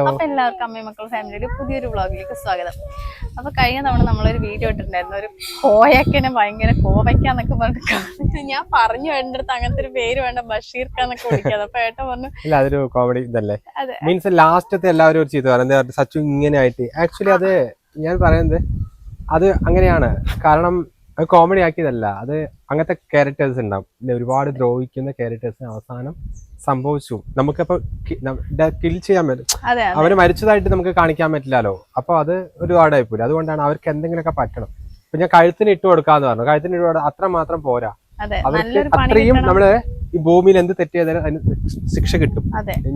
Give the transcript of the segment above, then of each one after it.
അപ്പൊ എല്ലാവർക്കും അമ്മയും മക്കൾ ഫാമിലിയുടെ പുതിയൊരു വ്ളോഗിലേക്ക് സ്വാഗതം. അപ്പൊ കഴിഞ്ഞ തവണ നമ്മളൊരു വീഡിയോ ഇട്ടിട്ടുണ്ടായിരുന്നു. ഒരു കോയക്കനെ ഭയങ്കര കോവയ്ക്കാന്നൊക്കെ പറഞ്ഞിട്ട് ഞാൻ പറഞ്ഞു വേണ്ടടുത്ത് അങ്ങനത്തെ ഒരു പേര് വേണ്ട ബഷീർക്കാന്നൊക്കെ വിളിക്കാതെ അപ്പൊ ഏട്ടൻ പറഞ്ഞു ഇല്ല അതൊരു കോമഡി ഇതല്ലേ. മീൻസ് ലാസ്റ്റത്തെ എല്ലാവരും ഒരു ചെയ്തു പറയുന്നത് സച്ചു ഇങ്ങനെ ആയിട്ട്. ആക്ച്വലി അത് ഞാൻ പറയുന്നത് അത് അങ്ങനെയാണ്. കാരണം അത് കോമഡി ആക്കിയതല്ല. അത് അങ്ങനത്തെ ക്യാരക്ടേഴ്സ് ഉണ്ടാവും ഒരുപാട് ദ്രോഹിക്കുന്ന ക്യാരക്ടേഴ്സിന് അവസാനം സംഭവിച്ചു. നമുക്കപ്പോ കിൽ ചെയ്യാൻ പറ്റും അവർ മരിച്ചതായിട്ട് നമുക്ക് കാണിക്കാൻ പറ്റില്ലല്ലോ. അപ്പൊ അത് ഒരുപാടായി പോലും അതുകൊണ്ടാണ് അവർക്ക് എന്തെങ്കിലുമൊക്കെ പറ്റണം. ഇപ്പൊ ഞാൻ കഴുത്തിന് ഇട്ട് കൊടുക്കാന്ന് പറഞ്ഞു. കഴുത്തിന് ഇട്ട് അത്ര മാത്രം പോരാ. അവർക്ക് അത്രയും നമ്മൾ ഈ ഭൂമിയിൽ എന്ത് തെറ്റ് ചെയ്താലും അതിന് ശിക്ഷ കിട്ടും.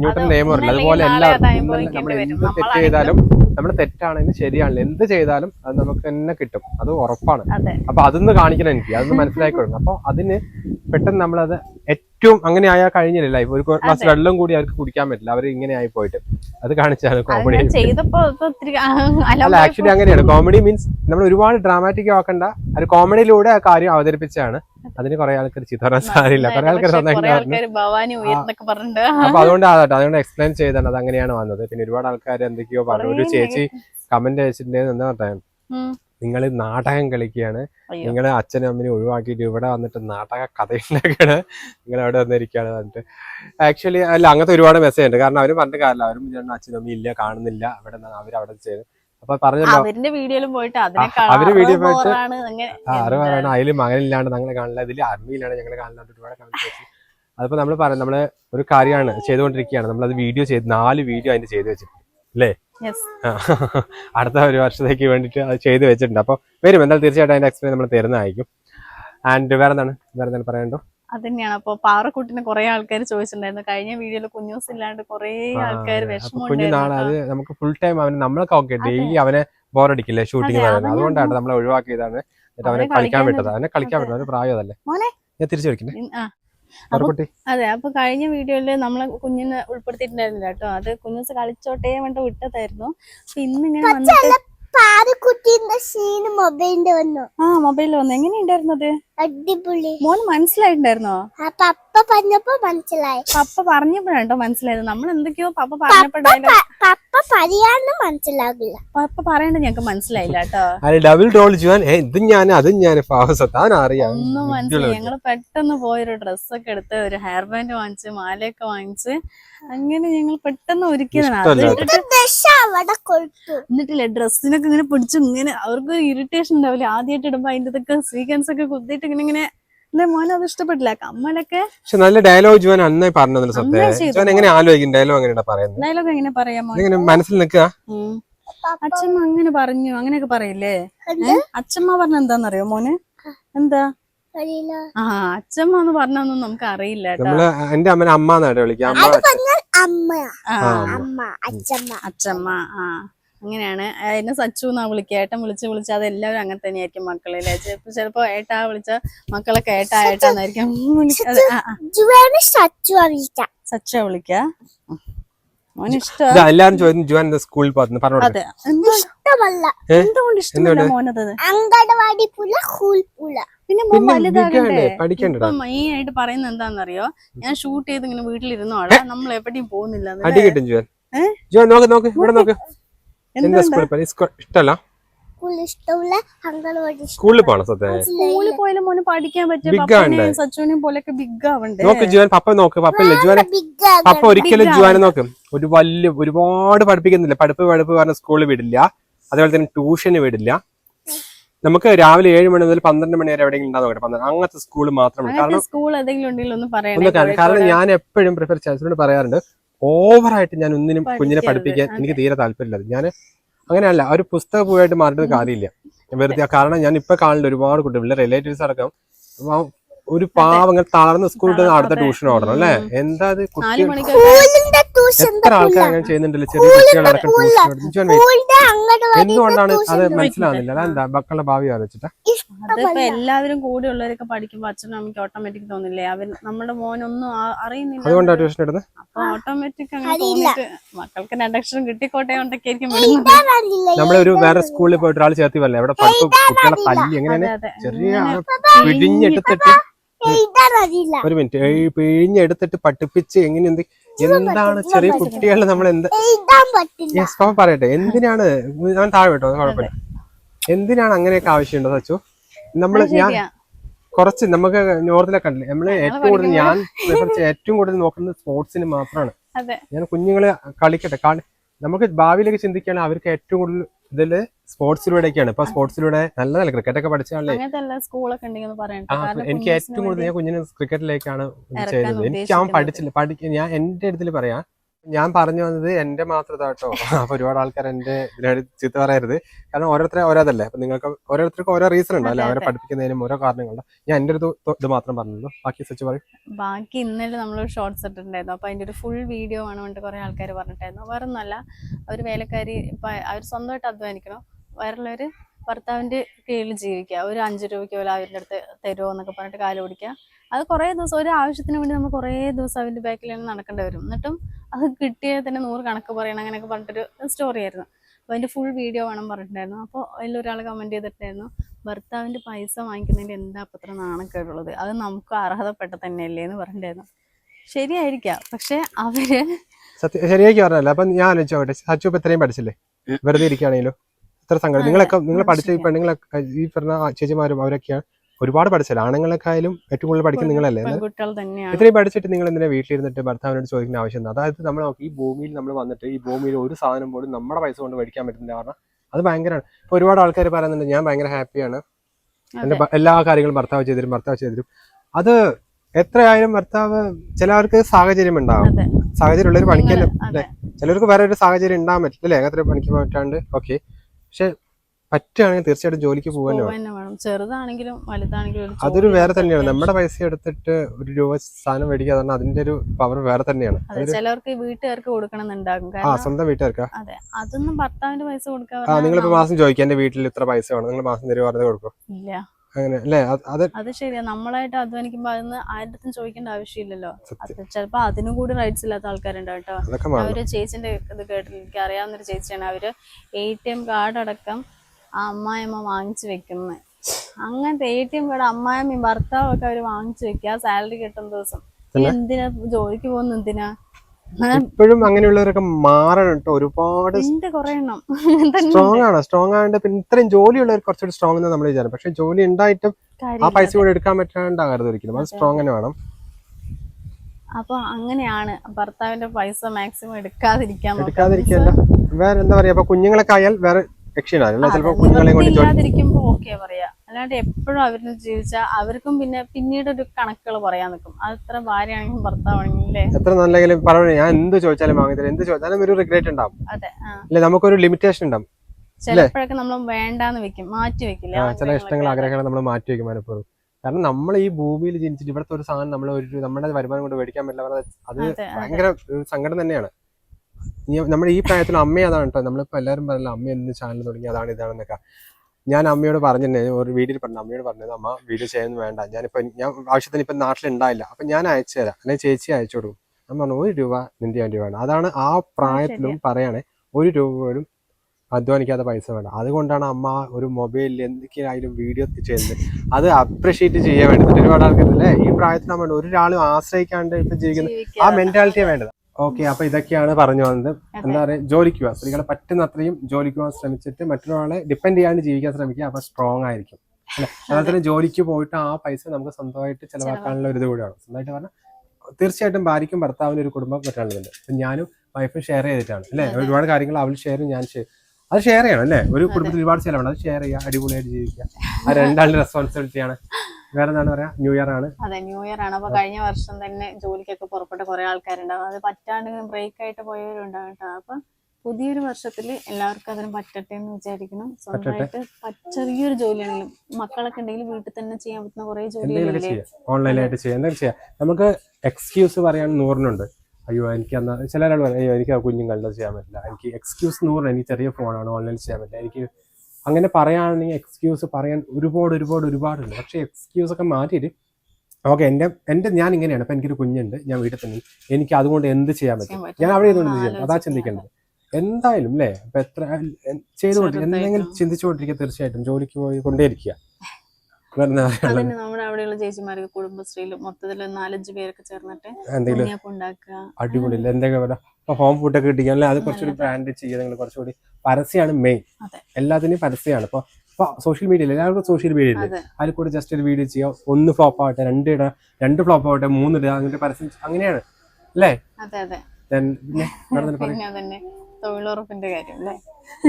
ന്യൂട്ടൺ നിയമം പറയില്ല അതുപോലെ ഒന്നല്ലെങ്കിൽ എല്ലാ നാളെ അത് നമ്മൾ എന്ത് തെറ്റ് ചെയ്താലും നമ്മൾ തെറ്റാണെങ്കിലും ശരിയാണെങ്കിലും എന്ത് ചെയ്താലും അത് നമുക്ക് തന്നെ കിട്ടും. അത് ഉറപ്പാണ്. അപ്പൊ അതൊന്ന് കാണിക്കണം എനിക്ക്. അതൊന്ന് മനസ്സിലാക്കി കൊടുക്കണം അപ്പൊ അതിന് പെട്ടെന്ന് നമ്മളത് ഏറ്റവും അങ്ങനെ ആയാൽ കഴിഞ്ഞില്ല ലൈഫ് ഒരു ഗ്ലാസ് വെള്ളം കൂടി അവർക്ക് കുടിക്കാൻ പറ്റില്ല. അവർ ഇങ്ങനെ ആയി പോയിട്ട് അത് കാണിച്ചാണ് കോമഡി അല്ല ആക്ച്വലി അങ്ങനെയാണ്. കോമഡി മീൻസ് നമ്മൾ ഒരുപാട് ഡ്രാമാറ്റിക് ആക്കണ്ട. ഒരു കോമഡിയിലൂടെ ആ കാര്യം അവതരിപ്പിച്ചാണ് അതിന് കുറെ ആൾക്കാർ ചീത്ത സാരില്ല. കുറെ ആൾക്കാർ അപ്പൊ അതുകൊണ്ട് അതുകൊണ്ട് എക്സ്പ്ലെയിൻ ചെയ്താണ് അത് അങ്ങനെയാണ് വന്നത്. പിന്നെ ഒരുപാട് ആൾക്കാർ എന്തൊക്കെയോ പറഞ്ഞു. ഒരു ചേച്ചി കമന്റ് അയച്ചിട്ടുണ്ടെന്ന് എന്താ പറയാ നിങ്ങൾ നാടകം കളിക്കുകയാണ്. നിങ്ങൾ അച്ഛനും അമ്മനെ ഒഴിവാക്കിയിട്ട് ഇവിടെ വന്നിട്ട് നാടക കഥയുണ്ടാക്കുകയാണ് നിങ്ങൾ അവിടെ വന്നിരിക്കുകയാണ് പറഞ്ഞിട്ട്. ആക്ച്വലി അല്ല അങ്ങനത്തെ ഒരുപാട് മെസ്സേജ് ഉണ്ട്. കാരണം അവർ പറഞ്ഞിട്ട് കാര്യമില്ല. അവരും അച്ഛനും അമ്മയും ഇല്ല കാണുന്നില്ല. അവിടെ അവർ അവിടെ ചെയ്ത് അപ്പൊ പറഞ്ഞല്ലോ. അവരുടെ വീഡിയോയിലും പോയിട്ട് അവർ വീഡിയോ പോയിട്ട് ആറ് പറയണം അതിൽ മകനില്ലാണ്ട് ഞങ്ങളെ കാണില്ല അതിൽ അമ്മയിലാണ് ഞങ്ങളെ കാണില്ലാണ്ട് ഒരുപാട് കമന്റ് അതിപ്പോ നമ്മൾ പറയാം നമ്മൾ ഒരു കാര്യമാണ് ചെയ്തുകൊണ്ടിരിക്കുകയാണ്. അത് വീഡിയോ ചെയ്ത് നാല് വീഡിയോ അതിന്റെ ചെയ്ത് വെച്ചിട്ടുണ്ട് അല്ലേ. അടുത്ത ഒരു വർഷത്തേക്ക് വേണ്ടിട്ട് അത് ചെയ്ത് വെച്ചിട്ടുണ്ട്. അപ്പൊ വരും എന്തായാലും തീർച്ചയായിട്ടും അതിന്റെ എക്സ്പീരിയൻസ് നമ്മൾ തരുന്നതായിരിക്കും. ആൻഡ് വേറെന്താണ്? വേറെന്താണ് വേറെ എന്താണ് പറയണ്ടോ അത് തന്നെയാണ് അപ്പൊ പാറക്കുട്ടിനെ കുറെ ആൾക്കാർ ചോദിച്ചിട്ടുണ്ടായിരുന്നു. കഴിഞ്ഞ വീഡിയോയിൽ കുഞ്ഞൂസ് ഇല്ലാണ്ട് കുറെ ആൾക്കാർ വിഷമം നമുക്ക് ഫുൾ ടൈം അവന് നമ്മളൊക്കെ ഓക്കെ ഡെയിലി അവനെ ബോറടിക്കില്ലേ ഷൂട്ടിംഗ് അതുകൊണ്ടാണ് നമ്മളെ ഒഴിവാക്കിയതാണ്. എന്നിട്ട് അവനെ അവനെ കളിക്കാൻ വിട്ടത്. അവനെ കളിക്കാൻ അതെ. വിട്ടത്. അവന് പ്രായം അതല്ലേ മോനെ. ഞാൻ തിരിച്ചു വിളിക്കണ്ടേ അപ്പൊ അതെ അപ്പൊ കഴിഞ്ഞ വീഡിയോയിൽ നമ്മളെ കുഞ്ഞിനെ ഉൾപ്പെടുത്തിയിട്ടുണ്ടായിരുന്നില്ല കേട്ടോ. അത് കുഞ്ഞൂസ് കളിച്ചോട്ടേ വേണ്ട വിട്ടതായിരുന്നു. അപ്പൊ ഇന്നിങ്ങനെ വന്നിട്ട് വന്നു. ആ മൊബൈലിൽ വന്നു. എങ്ങനെയുണ്ടായിരുന്നു അത്? അടിപൊളി. മോൻ മനസ്സിലായിട്ടുണ്ടായിരുന്നോ? പപ്പ പറഞ്ഞപ്പോ മനസ്സിലായി. പപ്പ പറഞ്ഞപ്പോഴാണ് കേട്ടോ മനസ്സിലായത്. നമ്മൾ എന്തൊക്കെയോ പപ്പ പറഞ്ഞപ്പോഴായാലും പ- പപ്പ പറയാന്ന് മനസ്സിലാകില്ല പപ്പ പറയണ്ട ഞങ്ങക്ക് മനസ്സിലായില്ല കേട്ടോ. അല്ല ഡബിൾ റോൾ ചെയ്യാൻ ഏ ഇതും ഞാൻ അതും ഞാൻ അറിയാം. ഒന്നും മനസ്സിലായി. ഞങ്ങൾ പെട്ടെന്ന് പോയൊരു ഡ്രസ്സൊക്കെ എടുത്ത് ഒരു ഹെയർ ബാൻഡ് വാങ്ങിച്ച് മാലയൊക്കെ വാങ്ങിച്ച് അങ്ങനെ ഞങ്ങൾ പെട്ടെന്ന് ഒരുക്കിയതാണ്. എന്നിട്ടില്ലേ ഡ്രസ്സിനൊക്കെ ഇങ്ങനെ പിടിച്ചു ഇങ്ങനെ അവർക്ക് ഇറിറ്റേഷൻ ഉണ്ടാവില്ല. ആദ്യമായിട്ട് ഇടുമ്പോ അതിന്റെ ഇതൊക്കെ സീക്വൻസ് ഒക്കെ കുത്തിയിട്ട് ഇങ്ങനെ ഇങ്ങനെ അല്ലെ മോനെ അത് ഇഷ്ടപ്പെട്ടില്ല. പക്ഷെ നല്ല ഡയലോഗ് അന്നേ സത്യം. എങ്ങനെ ആലോചിക്കും? ഡയലോഗ് പറയുന്നത്? ഡയലോഗ് എങ്ങനെ പറയാ മോനെ? ഇങ്ങനെ മനസ്സിൽ നിൽക്കുക. അച്ഛമ്മ അങ്ങനെ പറഞ്ഞു അങ്ങനെയൊക്കെ പറയില്ലേ? അച്ഛമ്മ പറഞ്ഞ എന്താന്നറിയോ മോന്? എന്താ? ആ അച്ഛമ്മ എന്ന് പറഞ്ഞൊന്നും നമുക്ക് അറിയില്ല നമ്മൾ എന്റെ അമ്മനെ അമ്മ വിളിക്കാം. അമ്മ അച്ഛമ്മ ആ. അങ്ങനെയാണ് എന്നെ സച്ചു എന്നാ വിളിക്കുക. ഏട്ടൻ വിളിച്ച് വിളിച്ച് അതെല്ലാവരും അങ്ങനെ തന്നെയായിരിക്കും മക്കളെ ചിലപ്പോ ചിലപ്പോ ഏട്ടാ വിളിച്ച മക്കളൊക്കെ ഏട്ടാ ഏട്ടാന്നായിരിക്കും സച്ചു വിളിക്ക. എല്ലാരും ജുവാൻ സ്കൂളിൽ പറഞ്ഞു പുല സ്കൂൾ പുല. പിന്നെ? മെയിൻ ആയിട്ട് പറയുന്നത് എന്താണെന്നറിയോ? ഞാൻ ഷൂട്ട് ചെയ്ത് ഇങ്ങനെ വീട്ടിലിരുന്നോളെ നമ്മൾ എവിടെയും പോകുന്നില്ല? അടി കിട്ടും ജുവാൻ. ഏ? ജുവാൻ നോക്ക് നോക്ക്. ഇവിടെ നോക്ക്. എന്താ എന്താ? സ്കൂളിൽ സ്കൂളിൽ പോകണം സത്യം? സ്കൂളിൽ പോയാലും മോന് പഠിക്കാൻ? സച്ചുവിനെയും പോലെയൊക്കെ ബിഗ് ആവണ്ടേ? നോക്ക് ജുവാൻ പപ്പ നോക്ക് പപ്പ ഇല്ല? പപ്പ ഒരിക്കലും ജുവാനെ നോക്കും. ഒരു വലിയ ഒരുപാട് പഠിപ്പിക്കുന്നില്ല. പഠിപ്പ് പഠിപ്പ് പറഞ്ഞ സ്കൂളിൽ വിടില്ല. അതേപോലെ തന്നെ ട്യൂഷന് വിടില്ല. നമുക്ക് രാവിലെ ഏഴ് മണി മുതൽ പന്ത്രണ്ട് മണി വരെ എവിടെയെങ്കിലും ഉണ്ടാകും നോക്കട്ടെ പന്ത്രണ്ട് അങ്ങനത്തെ സ്കൂൾ മാത്രമാണ് കാരണം സ്കൂൾ കാരണം ഞാൻ എപ്പോഴും പ്രിഫർ ചാൻസിനോട് പറയാറുണ്ട് ഓവറായിട്ട് ഞാൻ ഒന്നിനും കുഞ്ഞിനെ പഠിപ്പിക്കാൻ എനിക്ക് തീരെ താല്പര്യമില്ല ഞാൻ അങ്ങനെയല്ല ഒരു പുസ്തക പോയിട്ട് മാറേണ്ട കാര്യമില്ല. വെറുതെ കാരണം ഞാൻ ഇപ്പൊ കാണുന്നുണ്ട് ഒരുപാട് കുട്ടികൾ റിലേറ്റീവ്സ് അടക്കം. ഒരു പാവങ്ങൾ തളർന്ന് സ്കൂളിൽ അടുത്ത ട്യൂഷൻ ഓടണം അല്ലേ? എന്താ അത് കുട്ടി എത്ര ആൾക്കാർ അങ്ങനെ ചെയ്യുന്നുണ്ടല്ലോ? ചെറിയ കുട്ടികളടക്കം ട്യൂഷൻ സ്കൂളിന്റെ അങ്കണവാടി എന്തുകൊണ്ടാണ് അത് മനസ്സിലാവുന്നില്ല. അതെന്താ മക്കളുടെ ഭാവി ആലോചിച്ചിട്ടാ. അതിപ്പോ എല്ലാവരും കൂടെ ഉള്ളവരൊക്കെ പഠിക്കുമ്പോ അച്ഛനും അമ്മയ്ക്ക് ഓട്ടോമാറ്റിക് തോന്നില്ലേ? അവർ നമ്മുടെ മോനൊന്നും അറിയുന്നില്ല. അതുകൊണ്ടാണ് ട്യൂഷൻ എടുത്തത്? അപ്പൊ ഓട്ടോമാറ്റിക് അങ്ങനെ തോന്നിട്ട് മക്കൾക്ക് രണ്ടക്ഷരം കിട്ടിക്കോട്ടെ കൊണ്ടൊക്കെ നമ്മളൊരു വേറെ സ്കൂളിൽ പോയിട്ട് ഒരാൾ ചേർത്തി വല്ലേ അവിടെ പഠിപ്പ് കുട്ടികളെ തല്ലി എങ്ങനെയാണ്? ചെറിയ പിഴിഞ്ഞെടുത്തിട്ട് ഒരു മിനിറ്റ്. ഈ പിഴിഞ്ഞെടുത്തിട്ട് പഠിപ്പിച്ച് എങ്ങനെ എന്ത് എന്താണ് ചെറിയ കുട്ടികളെ നമ്മൾ എന്താ യെസ് പാപ്പ പറയട്ടെ. എന്തിനാണ്? ഞാൻ താഴെ കേട്ടോ കുഴപ്പമില്ല എന്തിനാണ് അങ്ങനെയൊക്കെ ആവശ്യമുണ്ടോ സച്ചു? നമ്മൾ ഞാൻ കുറച്ച് നമുക്ക് നോർത്തിലൊക്കെ കണ്ടില്ലേ? നമ്മൾ ഏറ്റവും കൂടുതൽ ഞാൻ ഏറ്റവും കൂടുതൽ നോക്കുന്നത് സ്പോർട്സിന് മാത്രമാണ്. ഞാൻ കുഞ്ഞുങ്ങൾ കളിക്കട്ടെ. കളി നമുക്ക് ഭാവിയിലേക്ക് ചിന്തിക്കുകയാണെങ്കിൽ അവർക്ക് ഏറ്റവും കൂടുതൽ ഇതിൽ സ്പോർട്സിലൂടെയൊക്കെയാണ്. ഇപ്പൊ സ്പോർട്സിലൂടെ നല്ലതല്ല? ക്രിക്കറ്റ് ഒക്കെ പഠിച്ചാലേ സ്കൂളൊക്കെ ഉണ്ടെങ്കിൽ എനിക്ക് ഏറ്റവും കൂടുതൽ ഞാൻ കുഞ്ഞിന് ക്രിക്കറ്റിലേക്കാണ് ചെയ്തത്. എനിക്ക് അവൻ പഠിച്ചില്ല. പഠിക്ക ഞാൻ എന്റെ അടുത്തിൽ പറയാം ഞാൻ പറഞ്ഞു വന്നത് എന്റെ മാത്രം ഇതാട്ടോ അപ്പൊ ഒരുപാട് ആൾക്കാർ എന്റെ ചീത്ത പറയരുത്. കാരണം ഓരോരുത്തരെ ഓരോതല്ലേ. അപ്പൊ നിങ്ങൾക്ക് ഓരോരുത്തർക്കും ഓരോ റീസൺ ഉണ്ടോ. അല്ലെ? അവരെ. പഠിപ്പിക്കുന്നതിനും ഓരോ കാരണങ്ങളുണ്ട് ഞാൻ എന്റെ ഒരു ഇത് മാത്രം പറഞ്ഞല്ലോ ബാക്കി സച്ച് പറയും. ബാക്കി ഇന്നലെ നമ്മൾ ഷോർട്സ് ഇട്ടിട്ടുണ്ടായിരുന്നു. അപ്പൊ അതിന്റെ ഒരു ഫുൾ വീഡിയോ ആണ് കുറെ ആൾക്കാർ പറഞ്ഞിട്ടായിരുന്നു വേറെ ഒന്നല്ല ഒരു വേലക്കാരി അവർ സ്വന്തമായിട്ട് അധ്വാനിക്കണം? വേറുള്ളവര് ഭർത്താവിന്റെ കീഴിൽ ജീവിക്കുക. ഒരു അഞ്ച് രൂപയ്ക്ക് പോലെ അവരുടെ അടുത്ത് തരുമോ എന്നൊക്കെ പറഞ്ഞിട്ട് കാൽ പിടിക്കുക. അത് കുറേ ദിവസം ഒരു ആവശ്യത്തിന് വേണ്ടി നമ്മൾ കുറേ ദിവസം അവന്റെ ബാക്കിൽ തന്നെ നടക്കേണ്ടി വരും. എന്നിട്ടും അത് കിട്ടിയാൽ തന്നെ നൂറ് കണക്ക് പറയണം അങ്ങനെയൊക്കെ പറഞ്ഞിട്ടൊരു സ്റ്റോറി ആയിരുന്നു. അപ്പോൾ അതിന്റെ ഫുൾ വീഡിയോ വേണം പറഞ്ഞിട്ടുണ്ടായിരുന്നു. അപ്പോൾ അതിൽ ഒരാൾ കമന്റ് ചെയ്തിട്ടുണ്ടായിരുന്നു ഭർത്താവിന്റെ പൈസ വാങ്ങിക്കുന്നതിന്റെ എന്താ അപ്പത്ര നാണക്കേടുള്ളത്? അത് നമുക്ക് അർഹതപ്പെട്ട തന്നെയല്ലേ? എന്ന് പറഞ്ഞിട്ടുണ്ടായിരുന്നു. ശരിയായിരിക്കാം. പക്ഷെ അവർ ശരിയാക്കി പറഞ്ഞല്ലോ അപ്പൊ ഞാൻ ആലോചിച്ചോട്ടെ സച്ചു ഇപ്പൊ ഇത്രയും പഠിച്ചില്ലേ? വെറുതെ ഇരിക്കുകയാണെങ്കിലും? ഇത്ര സങ്കടം. നിങ്ങളൊക്കെ നിങ്ങൾ പഠിച്ച ഈ. പെണ്ണുങ്ങളൊക്കെ ഈ പറഞ്ഞ ചേച്ചിമാരും അവരൊക്കെയാണ് ഒരുപാട് പഠിച്ചല്ലോ ആണുങ്ങളെക്കായാലും ഏറ്റവും കൂടുതൽ പഠിക്കുന്ന നിങ്ങളല്ലേ? ഇത്രയും പഠിച്ചിട്ട് നിങ്ങൾ എന്തിനാ വീട്ടിലിരുന്നിട്ട് ഭർത്താവിനോട് ചോദിക്കുന്ന ആവശ്യം അതായത് നമ്മൾ നോക്കി ഈ ഭൂമിയിൽ നമ്മൾ വന്നിട്ട് ഈ ഭൂമിയിൽ ഒരു സാധനം പോലും നമ്മുടെ പൈസ കൊണ്ട് മേടിക്കാൻ പറ്റുന്നില്ല കാരണം അത് ഭയങ്കരമാണ്. ഇപ്പൊ ഒരുപാട് ആൾക്കാർ പറയുന്നുണ്ട് ഞാൻ ഭയങ്കര ഹാപ്പിയാണ്. എന്റെ എല്ലാ കാര്യങ്ങളും ഭർത്താവ് ചെയ്തിരും ഭർത്താവ് ചെയ്തിരും. അത് എത്രയായാലും ഭർത്താവ് ചിലവർക്ക് സാഹചര്യം ഉണ്ടാവും. സാഹചര്യം ഉള്ളൊരു പണിക്കല്ലേ ചിലർക്ക് വേറെ ഒരു സാഹചര്യം ഉണ്ടാകാൻ പറ്റില്ല അല്ലേ? അത്ര പണിക്ക് പറ്റാണ്ട് ഓക്കെ. പക്ഷെ പറ്റുകയാണെങ്കിൽ തീർച്ചയായിട്ടും ജോലിക്ക് പോകാൻ വേണം. ചെറുതാണെങ്കിലും വലുതാണെങ്കിലും അതൊരു വേറെ തന്നെയാണ്. നമ്മുടെ പൈസ എടുത്തിട്ട് ഒരു രൂപ സാധനം മേടിക്കുക പറഞ്ഞാൽ അതിന്റെ ഒരു പവർ വേറെ തന്നെയാണ്. ചിലവർക്ക് വീട്ടുകാർക്ക് കൊടുക്കണം ആ സ്വന്തം വീട്ടുകാർക്ക്? അതെ അതൊന്നും ഭർത്താവിന്റെ പൈസ കൊടുക്കാൻ നിങ്ങളിപ്പോ മാസം ചോദിക്കാൻ എന്റെ വീട്ടിൽ ഇത്ര പൈസ വേണം. നിങ്ങൾ മാസം തരുവാറേ കൊടുക്കും ഇല്ല. അങ്ങനെ അല്ലേ? അത് അത് ശരിയാ. നമ്മളായിട്ട് അധ്വാനിക്കുമ്പോ അതിന് ആരുടെ ചോദിക്കേണ്ട ആവശ്യമില്ലല്ലോ. ചിലപ്പോ അതിനും കൂടി റൈറ്റ്സ് ഇല്ലാത്ത ആൾക്കാരുണ്ട് കേട്ടോ. അവർ ചേച്ചിന്റെ ഇത് കേട്ടില്ല എനിക്ക് അറിയാവുന്ന ഒരു ചേച്ചിയാണ്. അവർ എ ടി എം കാർഡ് അടക്കം ആ അമ്മായിമ്മ വാങ്ങിച്ചു വെക്കുന്നത് അങ്ങനത്തെ എ ടി എം കാർഡ് അമ്മായിമ്മയും ഭർത്താവും ഒക്കെ അവർ വാങ്ങിച്ചു വെക്കുക സാലറി കിട്ടുന്ന ദിവസം. എന്തിനാ? ജോലിക്ക് പോകുന്ന എന്തിനാ? ഇപ്പോഴും അങ്ങനെയുള്ളവരൊക്കെ മാറണം കേട്ടോ. ഒരുപാട് സ്ട്രോങ് ആണ്. സ്ട്രോങ് ആയതുകൊണ്ട് പിന്നെ ഇത്രയും ജോലിയുള്ളവർ കുറച്ചുകൂടി സ്ട്രോങ് എന്ന് നമ്മൾ വിചാരം പക്ഷെ ജോലി ഉണ്ടായിട്ടും ആ പൈസ കൂടെ എടുക്കാൻ പറ്റാണ്ടാകരുത് ഒരിക്കലും. അത് സ്ട്രോങ് തന്നെ വേണം. അപ്പൊ അങ്ങനെയാണ് ഭർത്താവിന്റെ പൈസ മാക്സിമം എടുക്കാതിരിക്കാൻ. എടുക്കാതിരിക്കല്ല വേറെ എന്താ പറയാ? അപ്പൊ കുഞ്ഞുങ്ങളൊക്കെ ആയാൽ വേറെ രക്ഷയുണ്ടാവില്ല ചിലപ്പോ കുഞ്ഞുങ്ങളെ കൊണ്ട് പറയാ. അല്ലാണ്ട് എപ്പോഴും അവരിൽ ജീവിച്ചാൽ അവർക്കും പിന്നെ പിന്നീട് ഒരു കണക്കുകൾ പറയാൻ നിൽക്കും അത് എത്ര ഭാര്യയാണെങ്കിലും ഭർത്താവാണെങ്കിലും അല്ലേ? എത്ര നല്ലെങ്കിലും പറഞ്ഞു ഞാൻ എന്ത് ചോദിച്ചാലും വാങ്ങിത്തരും എന്ത് ചോദിച്ചാലും ഒരു റിഗ്രറ്റ് ഉണ്ടാവും. അതെ ആ. അല്ലെ നമുക്കൊരു ലിമിറ്റേഷൻ ഉണ്ടാവും. ചിലപ്പോഴൊക്കെ നമ്മൾ വേണ്ടാന്ന് വെക്കും മാറ്റി വെക്കില്ല. ആ, ചില ഇഷ്ടങ്ങൾ ആഗ്രഹങ്ങൾ നമ്മൾ മാറ്റി വെക്കും മനഃപൂർവം കാരണം നമ്മൾ ഈ ഭൂമിയിൽ ജനിച്ചിട്ട് ഇവിടുത്തെ ഒരു സാധനം നമ്മൾ ഒരു നമ്മുടെ വരുമാനം കൊണ്ട് മേടിക്കാൻ പറ്റില്ല പറഞ്ഞാൽ അത് അതെ ഭയങ്കര ഒരു സങ്കടം തന്നെയാണ്. നമ്മുടെ ഈ പ്രായത്തിൽ അമ്മ അതാണ് കേട്ടോ നമ്മളിപ്പോ എല്ലാവരും പറയില്ല അമ്മ എന്ത് ചാനൽ തുടങ്ങി അതാണ് ഇതാണെന്നൊക്കെ. ഞാൻ അമ്മയോട് പറഞ്ഞിട്ടുണ്ടായി ഒരു വീട്ടിൽ പറഞ്ഞു അമ്മയോട് പറഞ്ഞത് അമ്മ വീഡിയോ ചെയ്യാൻ വേണ്ട. ഞാനിപ്പോ ഞാൻ ആവശ്യത്തിന് ഇപ്പൊ നാട്ടിലുണ്ടായില്ല. അപ്പൊ ഞാൻ അയച്ചു തരാം. അല്ലെങ്കിൽ ചേച്ചി അയച്ചു കൊടുക്കും. ഞാൻ പറഞ്ഞു ഒരു രൂപ നിന്റെ വേണ്ടി വേണം. അതാണ് ആ പ്രായത്തിലും പറയണേ ഒരു രൂപ പോലും അധ്വാനിക്കാത്ത പൈസ വേണം. അതുകൊണ്ടാണ് അമ്മ ഒരു മൊബൈലിൽ എന്തൊക്കെയായാലും വീഡിയോ ചെയ്യുന്നത്. അത് അപ്രിഷിയേറ്റ് ചെയ്യാൻ വേണ്ടി ഒരുപാട് ആൾക്കാരില്ലേ ഈ പ്രായത്തിൽ നമ്മൾ ഒരാളും ആശ്രയിക്കാണ്ട് ഇപ്പൊ ജീവിക്കുന്നത് ആ മെന്റാലിറ്റിയാണ് വേണ്ടത്. ഓക്കെ അപ്പൊ ഇതൊക്കെയാണ് പറഞ്ഞു വന്നത്. എന്താ പറയുക ജോലിക്ക് പോവാ സ്ത്രീകളെ പറ്റുന്ന അത്രയും ജോലിക്ക് പോകാൻ ശ്രമിച്ചിട്ട് മറ്റൊരാളെ ഡിപ്പെൻഡ് ചെയ്യാണ്ട് ജീവിക്കാൻ ശ്രമിക്കുക അപ്പൊ സ്ട്രോങ് ആയിരിക്കും. അല്ലെ? അതുപോലെ തന്നെ ജോലിക്ക് പോയിട്ട് ആ പൈസ നമുക്ക് സ്വന്തമായിട്ട് ചിലവാക്കാനുള്ള ഒരു ഇത് കൂടിയാണ് സ്വന്തമായിട്ട് പറഞ്ഞാൽ തീർച്ചയായിട്ടും ഭാര്യയ്ക്കും ഭർത്താവിന് ഒരു കുടുംബം പറ്റാനുള്ളത് ഇപ്പൊ ഞാനും വൈഫും ഷെയർ ചെയ്തിട്ടാണ്. അല്ലെ? ഒരുപാട് കാര്യങ്ങൾ അവൾ ഷെയർ ഞാൻ ഷെയർ അത് ഷെയർ ചെയ്യണം അല്ലേ? ഒരു കുടുംബത്തിൽ ഒരുപാട് ചിലവാണ് അത് ഷെയർ ചെയ്യുക അടിപൊളിയായിട്ട് ജീവിക്കുക. ആ രണ്ടാളുടെ റെസ്പോൺസിബിലിറ്റിയാണ് വേറെ എന്താണ് പറയാ? ന്യൂ ഇയർ ആണ്. അതെ ന്യൂ ഇയർ ആണ്. അപ്പൊ കഴിഞ്ഞ വർഷം തന്നെ ജോലിക്കൊക്കെ പുറപ്പെട്ട കുറെ ആൾക്കാരുണ്ടാവും. അത് പറ്റാണ്ട് ബ്രേക്ക് ആയിട്ട് പോയവരുണ്ടാവും കേട്ടോ. അപ്പൊ പുതിയൊരു വർഷത്തിൽ എല്ലാവർക്കും അതിന് പറ്റട്ടെ എന്ന് വിചാരിക്കണം സ്വന്തമായിട്ട് ചെറിയൊരു ജോലിയാണെങ്കിലും മക്കളൊക്കെ ഉണ്ടെങ്കിൽ വീട്ടിൽ തന്നെ ചെയ്യാൻ പറ്റുന്ന കുറെ ജോലി ഓൺലൈനായിട്ട് ചെയ്യാം. എന്തെങ്കിലും ചെയ്യാം. നമുക്ക് എക്സ്ക്യൂസ് പറയാൻ നൂറിനുണ്ട്. അയ്യോ എനിക്ക് അന്ന് പറയും അയ്യോ എനിക്ക് ആ കുഞ്ഞുങ്ങളുടെ ചെയ്യാൻ പറ്റില്ല. എനിക്ക് എക്സ്ക്യൂസ് നൂറിന്. എനിക്ക് ചെറിയ ഫോണാണ് ഓൺലൈനിൽ ചെയ്യാൻ പറ്റില്ല. എനിക്ക് അങ്ങനെ പറയുകയാണെങ്കിൽ എക്സ്ക്യൂസ് പറയാൻ ഒരുപാട് ഒരുപാട് ഒരുപാടുണ്ട്. പക്ഷേ എക്സ്ക്യൂസ് ഒക്കെ മാറ്റിയിട്ട് ഓക്കെ എന്റെ എന്റെ ഞാൻ ഇങ്ങനെയാണ്. ഇപ്പം എനിക്കൊരു കുഞ്ഞുണ്ട് ഞാൻ വീട്ടിൽ തന്നെ. എനിക്ക് അതുകൊണ്ട് എന്ത് ചെയ്യാൻ പറ്റും? ഞാൻ അവിടെ ഇരുന്നുകൊണ്ട് ചെയ്യണം? ചെയ്യാം അതാ ചിന്തിക്കേണ്ടത്. എന്തായാലും അല്ലേ? അപ്പം എത്ര ചെയ്തുകൊണ്ടിരിക്കുക. എന്തെങ്കിലും ചിന്തിച്ചുകൊണ്ടിരിക്കുക തീർച്ചയായിട്ടും. ജോലിക്ക് പോയി കൊണ്ടേയിരിക്കുക. വേറെ അതിന് നമ്മുടെ അവിടെയുള്ള ചേച്ചിമാർക്ക് കുടുംബശ്രീയിൽ മൊത്തത്തിൽ നാലഞ്ച് പേരൊക്കെ ചേർന്നിട്ട് അടിപൊളി. എന്തൊക്കെ പറയാ ഹോം ഫുഡൊക്കെ കിട്ടിക്കാൻ അത് കുറച്ചുകൂടി ബ്രാൻഡ് ചെയ്യുക നിങ്ങൾ കുറച്ചുകൂടി പരസ്യമാണ് മെയിൻ. എല്ലാത്തിനും പരസ്യമാണ് ഇപ്പൊ ഇപ്പൊ സോഷ്യൽ മീഡിയയിൽ എല്ലാവർക്കും സോഷ്യൽ മീഡിയ ഇല്ല? അതിൽ കൂടെ ജസ്റ്റ് ഒരു വീഡിയോ ചെയ്യാം. ഒന്ന് ഫ്ലോപ്പ് ആവട്ടെ രണ്ട് ഇട രണ്ട് ഫ്ലോപ്പ് ആവട്ടെ മൂന്ന് ഇടുക അങ്ങനത്തെ പരസ്യം അങ്ങനെയാണ്. അല്ലേ? തൊഴിലുറപ്പിന്റെ കാര്യം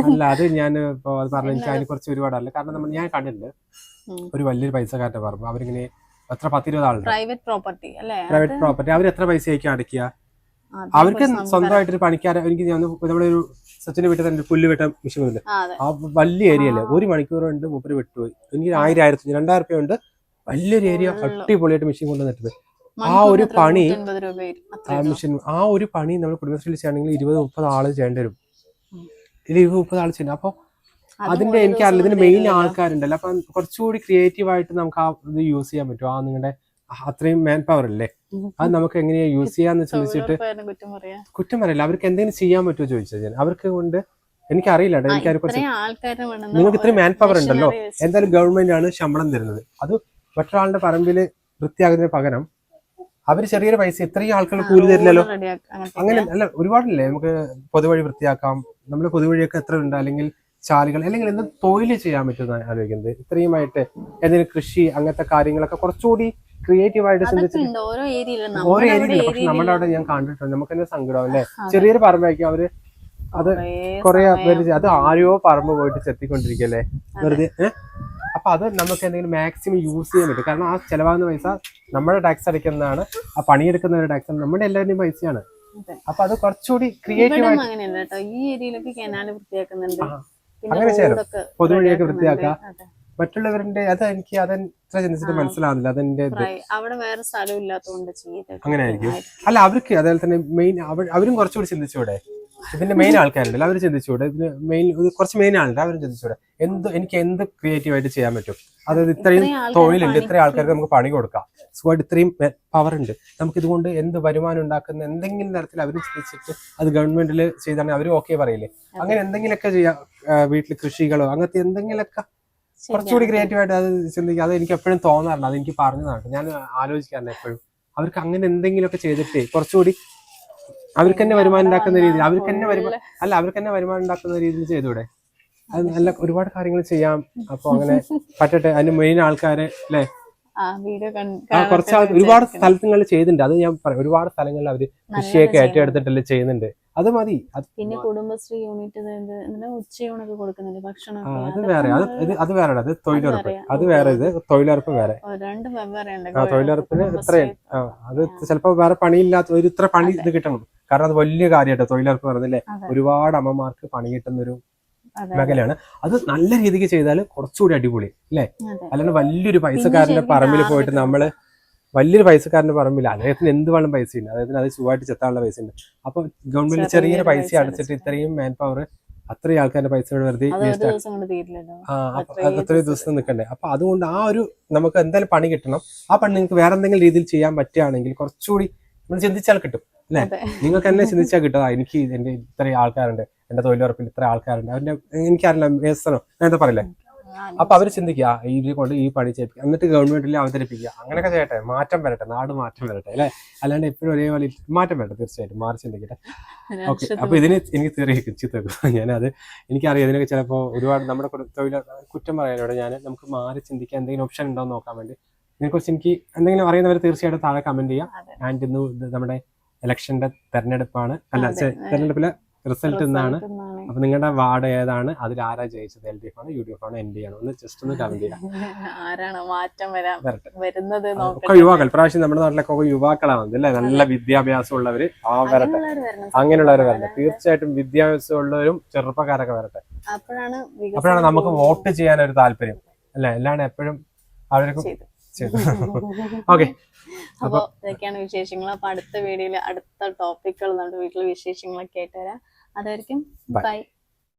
അല്ല? അത് ഞാൻ ഇപ്പൊ അത് പറഞ്ഞു എനിക്ക് അതിനെ കുറിച്ച് ഒരുപാടല്ല. കാരണം നമ്മൾ ഞാൻ കണ്ടിട്ടുണ്ട്. ഒരു വലിയൊരു പൈസക്കാരുടെ പറഞ്ഞു അവരിങ്ങനെ എത്ര പത്തിരുപത് ആളുണ്ട്. പ്രൈവറ്റ് പ്രോപ്പർട്ടി അല്ലേ? പ്രൈവറ്റ് പ്രോപ്പർട്ടി അവർ എത്ര പൈസ ആയിരിക്കും അടയ്ക്കുക അവർക്ക് സ്വന്തമായിട്ട് ഒരു പണിക്കാരൻ പണിക്കാരെ എനിക്ക് നമ്മളൊരു നമ്മുടെ ഒരു സച്ചിന്റെ വീട്ടിൽ തന്നെ പുല്ല് വെട്ടാൻ മെഷീൻ ഉണ്ട് ആ, വലിയ ഏരിയ അല്ലേ? ഒരു മണിക്കൂർ കൊണ്ട് മൂപ്പര് വിട്ടുപോയി. എനിക്ക് ആയിരം ആയിരത്തി രണ്ടായിരം രൂപ ഉണ്ട് വലിയൊരു ഏരിയ അട്ടി അടിപൊളിയായിട്ട് മെഷീൻ കൊണ്ടുവന്നിട്ട് ആ ഒരു പണി- മെഷീൻ ആ ഒരു പണി നമ്മൾ കുടുംബശ്രീയിൽ ചെയ്യണമെങ്കിൽ ഇരുപത് മുപ്പത് ആൾ ചെയ്യേണ്ടി വരും. ഇരുപത് മുപ്പത് ആൾ ചെയ്യണം. അപ്പൊ അതും അതിന്റെ എനിക്ക് എനിക്കറിയില്ല ഇതിന് ഇതിന്റെ മെയിൻ. ആൾക്കാരുണ്ടല്ലോ. അപ്പൊ കുറച്ചുകൂടി ക്രിയേറ്റീവ് ആയിട്ട് നമുക്ക് ആ ഇത് യൂസ് ചെയ്യാൻ പറ്റും. ആ നിങ്ങളുടെ അത്രയും മാൻ പവർ അല്ലേ അത് നമുക്ക് എങ്ങനെയാ യൂസ് ചെയ്യാന്ന് ചോദിച്ചിട്ട് കുറ്റം പറയാ. കുറ്റം പറയില്ല. അവർക്ക് എന്തെങ്കിലും ചെയ്യാൻ പറ്റുമോ ചോദിച്ചത് ഞാൻ. അവർക്ക് കൊണ്ട് എനിക്കറിയില്ല അറിയില്ല എനിക്ക് കുറിച്ച് നിങ്ങൾക്ക് ഇത്രയും മാൻ പവർ ഉണ്ടല്ലോ. എന്തായാലും ഗവൺമെന്റ് ആണ് ശമ്പളം തരുന്നത്. അത് മറ്റൊരാളുടെ പറമ്പിൽ വൃത്തിയാകുന്നതിന് പകരം അവർ ചെറിയൊരു പൈസ ഇത്രയും ആൾക്കാർ കൂലി തരില്ലല്ലോ. അങ്ങനെ അല്ല ഒരുപാടില്ലേ? നമുക്ക് പൊതുവഴി വൃത്തിയാക്കാം. നമ്മുടെ പൊതുവഴിയൊക്കെ എത്ര ഉണ്ട്? അല്ലെങ്കിൽ ചാലുകൾ അല്ലെങ്കിൽ എന്ത് തൊഴിൽ ചെയ്യാൻ പറ്റുന്ന ആലോചിക്കുന്നത്. ഇത്രയുമായിട്ട് എന്തെങ്കിലും കൃഷി അങ്ങനത്തെ കാര്യങ്ങളൊക്കെ കുറച്ചുകൂടി ക്രിയേറ്റീവ് ആയിട്ട് ചിന്തിച്ചിട്ടുണ്ട് ചിന്തിച്ചിട്ട് ഓരോ ഏരിയയിലും. ഓരോ പക്ഷെ നമ്മുടെ അവിടെ ഞാൻ കണ്ടിട്ടുണ്ട്. നമുക്ക് തന്നെ സങ്കടം അല്ലേ. ചെറിയൊരു പറമ്പായിരിക്കും അവർ അത് കൊറേ അത് ആരോ പറമ്പ് പോയിട്ട് ചെത്തിക്കൊണ്ടിരിക്കല്ലേ വെറുതെ അപ്പൊ അത് നമുക്ക് എന്തെങ്കിലും മാക്സിമം യൂസ് ചെയ്യാൻ പറ്റും. കാരണം ആ ചെലവാകുന്ന പൈസ നമ്മുടെ ടാക്സ് അടയ്ക്കുന്നതാണ്. ആ പണിയെടുക്കുന്നവരുടെ ടാക്സ് നമ്മുടെ എല്ലാവരുടെയും പൈസയാണ്. അപ്പൊ അത് കുറച്ചുകൂടി ക്രിയേറ്റീവ് ഈ ഏരിയയിലൊക്കെ കനാല് വൃത്തിയാക്കുന്നുണ്ട്. അങ്ങനെ. റോഡൊക്കെ പൊതുവഴിയൊക്കെ വൃത്തിയാക്കാം. മറ്റുള്ളവരുടെ അത് എനിക്ക് അതെത്ര ചിന്തിച്ചിട്ട്. മനസ്സിലാവുന്നില്ല. അതെന്റെ അവിടെ വേറെ സ്ഥലം ഇല്ലാത്തതുകൊണ്ട് ചെയ്തിട്ട് അങ്ങനെ ആയിരിക്കും. അല്ല അവർക്ക് അതേപോലെ തന്നെ മെയിൻ അവരും കുറച്ചുകൂടി ചിന്തിച്ചൂടെ? ഇതിന്റെ മെയിൻ ആൾക്കാരുണ്ടല്ലോ. അവർ ചിന്തിച്ചൂടെ? ഇതിന് മെയിൻ കുറച്ച് മെയിൻ ആളുണ്ട്. അവരും ചിന്തിച്ചൂടെ? എന്ത് എനിക്ക് എന്ത് ക്രിയേറ്റീവ് ആയിട്ട് ചെയ്യാൻ പറ്റും? അതായത് ഇത്രയും തൊഴിലുണ്ട് ഇത്രയും ആൾക്കാർക്ക് നമുക്ക് പണി കൊടുക്കാം. സോ ഇത്രയും പവർ ഉണ്ട്. നമുക്ക് ഇതുകൊണ്ട് എന്ത് വരുമാനം ഉണ്ടാക്കുന്ന എന്തെങ്കിലും തരത്തിൽ അവർ ചിന്തിച്ചിട്ട് അത് ഗവൺമെന്റിൽ ചെയ്താണെങ്കിൽ അവർ ഓക്കെ പറയില്ലേ? അങ്ങനെ എന്തെങ്കിലുമൊക്കെ ചെയ്യാം. വീട്ടിൽ കൃഷികളോ അങ്ങനത്തെ എന്തെങ്കിലുമൊക്കെ കുറച്ചുകൂടി ക്രിയേറ്റീവ് ആയിട്ട് അത് ചിന്തിക്കുക. അത് എനിക്ക് എപ്പോഴും തോന്നാറുണ്ട് അത് എനിക്ക് പറഞ്ഞതാണ് ഞാൻ ആലോചിക്കാറുണ്ട് എപ്പോഴും. അവർക്ക് അങ്ങനെ എന്തെങ്കിലുമൊക്കെ ചെയ്തിട്ട് കുറച്ചുകൂടി അവർക്ക് തന്നെ വരുമാനം ഉണ്ടാക്കുന്ന രീതിയിൽ അവർക്ക് തന്നെ വരുമാനം അല്ല അവർക്ക് തന്നെ വരുമാനം ഉണ്ടാക്കുന്ന രീതിയിൽ ചെയ്തൂടെ? അത് നല്ല ഒരുപാട് കാര്യങ്ങൾ ചെയ്യാം. അപ്പൊ അങ്ങനെ പറ്റട്ടെ. അതിന് മെയിൻ ആൾക്കാരെ അല്ലെ? കുറച്ച് ഒരുപാട് സ്ഥലങ്ങളിൽ ചെയ്തിട്ടുണ്ട്. അത് ഞാൻ പറയാം. ഒരുപാട് സ്ഥലങ്ങളിൽ അവർ കൃഷിയൊക്കെ ഏറ്റെടുത്തിട്ടല്ലേ ചെയ്യുന്നുണ്ട്. അത് മതി. അത് പിന്നെ കുടുംബശ്രീ യൂണിറ്റ് ഉച്ചയൂണൊക്കെ കൊടുക്കുന്നുണ്ട് ആ, ഭക്ഷണമൊക്കെ അത് വേറെ. അത് അത് വേറെ അത് തൊഴിലുറപ്പ്. അത് വേറെ. ഇത് തൊഴിലുറപ്പ് വേറെ. ആ തൊഴിലുറപ്പിന് ഇത്രയും. അത് ചിലപ്പോ വേറെ പണിയില്ലാത്ത ഒരു ഇത്ര പണി ഇത് കിട്ടണം. കാരണം അത് വലിയ കാര്യമായിട്ടോ തൊഴിലുറപ്പ് പറഞ്ഞില്ലേ ഒരുപാട് അമ്മമാർക്ക് പണി കിട്ടുന്ന ഒരു മേഖലയാണ്. അത്. നല്ല രീതിക്ക് ചെയ്താൽ കുറച്ചുകൂടി അടിപൊളി അല്ലേ. അല്ലാണ്ട് വലിയൊരു പൈസക്കാരന്റെ പറമ്പിൽ പോയിട്ട് നമ്മൾ വലിയൊരു പൈസക്കാരന്റെ പറമ്പിൽ അദ്ദേഹത്തിന് എന്ത് വേണം പൈസ ഉണ്ട്. അദ്ദേഹത്തിന് അത് സുഖമായിട്ട് ചെത്താനുള്ള പൈസ ഉണ്ട്. അപ്പൊ ഗവൺമെന്റ് ചെറിയൊരു പൈസ അടച്ചിട്ട്. ഇത്രയും മാൻ പവർ അത്രയും ആൾക്കാരുടെ പൈസ വെറുതെ അത്രയും ദിവസം നിൽക്കണ്ടേ അപ്പൊ അതുകൊണ്ട് ആ ഒരു നമുക്ക് എന്തായാലും പണി കിട്ടണം. ആ പണി നിങ്ങൾക്ക് വേറെ എന്തെങ്കിലും രീതിയിൽ ചെയ്യാൻ പറ്റുകയാണെങ്കിൽ കുറച്ചുകൂടി നമ്മൾ ചിന്തിച്ചാൽ കിട്ടും അല്ലെ? നിങ്ങൾക്ക് തന്നെ ചിന്തിച്ചാൽ കിട്ടും. എനിക്ക് എന്റെ ഇത്രയും ആൾക്കാരുണ്ട് എന്റെ തൊഴിലുറപ്പിൽ ഇത്ര ആൾക്കാരുണ്ട് അവന്റെ എനിക്കറിയില്ല ഞാൻ എന്താ പറയില്ലേ? അപ്പൊ അവർ ചിന്തിക്കുക ഇതിനെ കൊണ്ട് ഈ പണി ചെയ്യിപ്പിക്കുക എന്നിട്ട് ഗവൺമെന്റിൽ അവതരിപ്പിക്കുക. അങ്ങനെയൊക്കെ ചെയ്യട്ടെ മാറ്റം വരട്ടെ നാട് മാറ്റം വരട്ടെ അല്ലെ? അല്ലാണ്ട് എപ്പോഴും ഒരേപോലെ മാറ്റം വരട്ടെ തീർച്ചയായിട്ടും മാറി ചിന്തിക്കട്ടെ. ഓക്കെ അപ്പൊ ഇതിന് എനിക്ക് തെറി ചിത്ത ഞാനത് എനിക്കറിയാം ഇതിനൊക്കെ ചിലപ്പോൾ ഒരുപാട് നമ്മുടെ തൊഴിലാളി തൊഴിൽ കുറ്റം പറയാനോടെ ഞാൻ നമുക്ക് മാറി ചിന്തിക്കാൻ എന്തെങ്കിലും ഓപ്ഷൻ ഉണ്ടോ എന്ന് നോക്കാൻ വേണ്ടി ഇതിനെക്കുറിച്ച് എനിക്ക് എന്തെങ്കിലും അറിയുന്നവർ തീർച്ചയായിട്ടും താഴെ കമന്റ് ചെയ്യാം. ആൻഡ് ഇന്ന് നമ്മുടെ ഇലക്ഷന്റെ തെരഞ്ഞെടുപ്പാണ്. അല്ല തെരഞ്ഞെടുപ്പിലെ റിസൾട്ട് എന്നാണ് അപ്പൊ നിങ്ങളുടെ വാർഡ് ഏതാണ്? അതിൽ ആരാ ജയിച്ചത്? എൽ ഡി എഫ് ആണ് യു ഡി എഫ് ആണ് എൻ ഡി ആണ്? ഒന്ന് ജസ്റ്റ് ഒന്ന് കമന്റ് ചെയ്യാം. ആരാണ് മാറ്റം വരാൻ വരുന്നത് ഒക്കെ യുവാക്കൾ. പ്രാവശ്യം നമ്മുടെ നാട്ടിലൊക്കെ യുവാക്കളാണ്. അല്ലേ? നല്ല വിദ്യാഭ്യാസം ഉള്ളവര് ആ വരട്ടെ. അങ്ങനെയുള്ളവര് അങ്ങനെയുള്ളവർ വരട്ടെ. തീർച്ചയായിട്ടും വിദ്യാഭ്യാസം ഉള്ളവരും ചെറുപ്പക്കാരൊക്കെ വരട്ടെ. അപ്പോഴാണ് നമുക്ക് വോട്ട് ചെയ്യാൻ ഒരു താല്പര്യം. അല്ലെ? എല്ലാണ്ട് എപ്പോഴും അവർക്ക് ഓക്കെ. അപ്പൊ ഇതൊക്കെയാണ് വിശേഷങ്ങൾ അപ്പൊ അടുത്ത വീഡിയോയിൽ അടുത്ത ടോപ്പിക്കുകൾ നമ്മുടെ വീട്ടിലെ വിശേഷങ്ങളൊക്കെ ആയിട്ട് വരാം. അതായിരിക്കും ബൈ